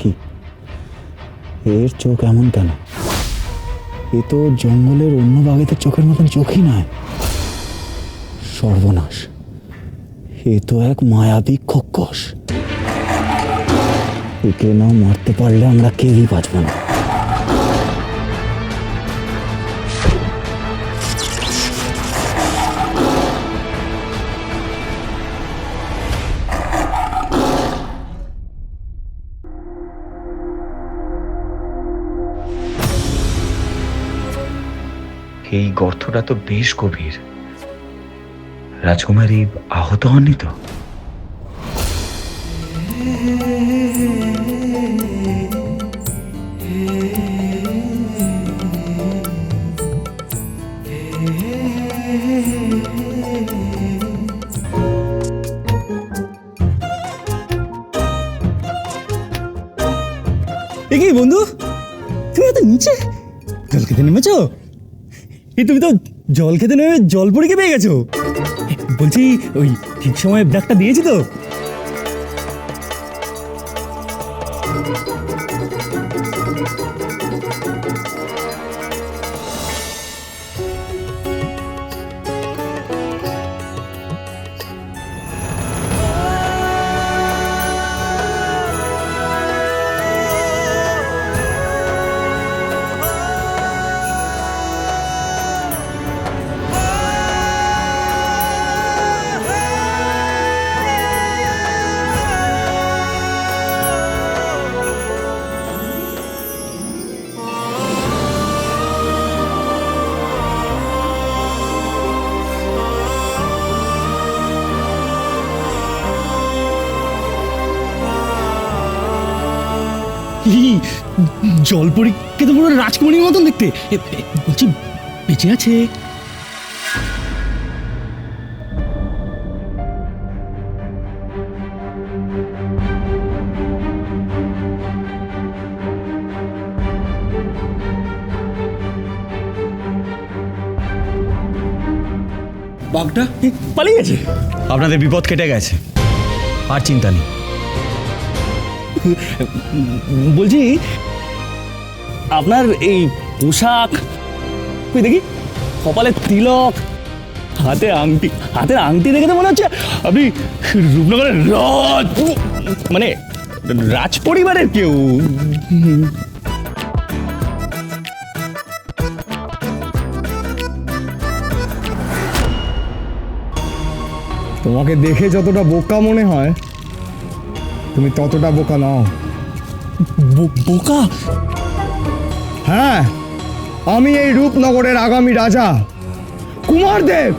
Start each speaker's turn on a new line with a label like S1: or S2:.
S1: কি? এর চোখ এমন কেন? এ তো জঙ্গলের অন্য বাঘেদের চোখের মতন চোখই নয়। সর্বনাশ। এ তো এক মায়াবী খোকস। একে না মারতে পারলে আমরা কেউই বাঁচব না।
S2: এই গর্তটা তো বেশ গভীর। রাজকুমারী আহত হননি তো?
S3: বন্ধু? তুমি এত নিচে? খেতে নেমেছো? এ তুমি তো জল খেতে নেমে জল পরীকে পেয়ে গেছো। বলছি, ওই ঠিক সময় ব্যাগটা দিয়েছি তো। ই, জল পরীকে তো পুরো রাজকুমারীর মতন দেখতে। বলছি বেঁচে আছে?
S4: বাঘটা?
S3: পালিয়ে গেছে।
S4: আপনাদের বিপদ কেটে গেছে। আর চিন্তা নেই।
S3: বলছি, আপনার এই পোশাক ওই দেখি, কপালে তিলক, হাতে আংটি, হাতের আংটি দেখে তো মনে হচ্ছে আপনি রূপনগরের রাজ মানে রাজ পরিবারের কেউ।
S5: তোমাকে দেখে যতটা বোকা মনে হয় তুমি ততটা বোকা নও।
S3: বোকা?
S5: হ্যাঁ আমি এই রূপনগরের আগামী রাজা। কুমারদেব!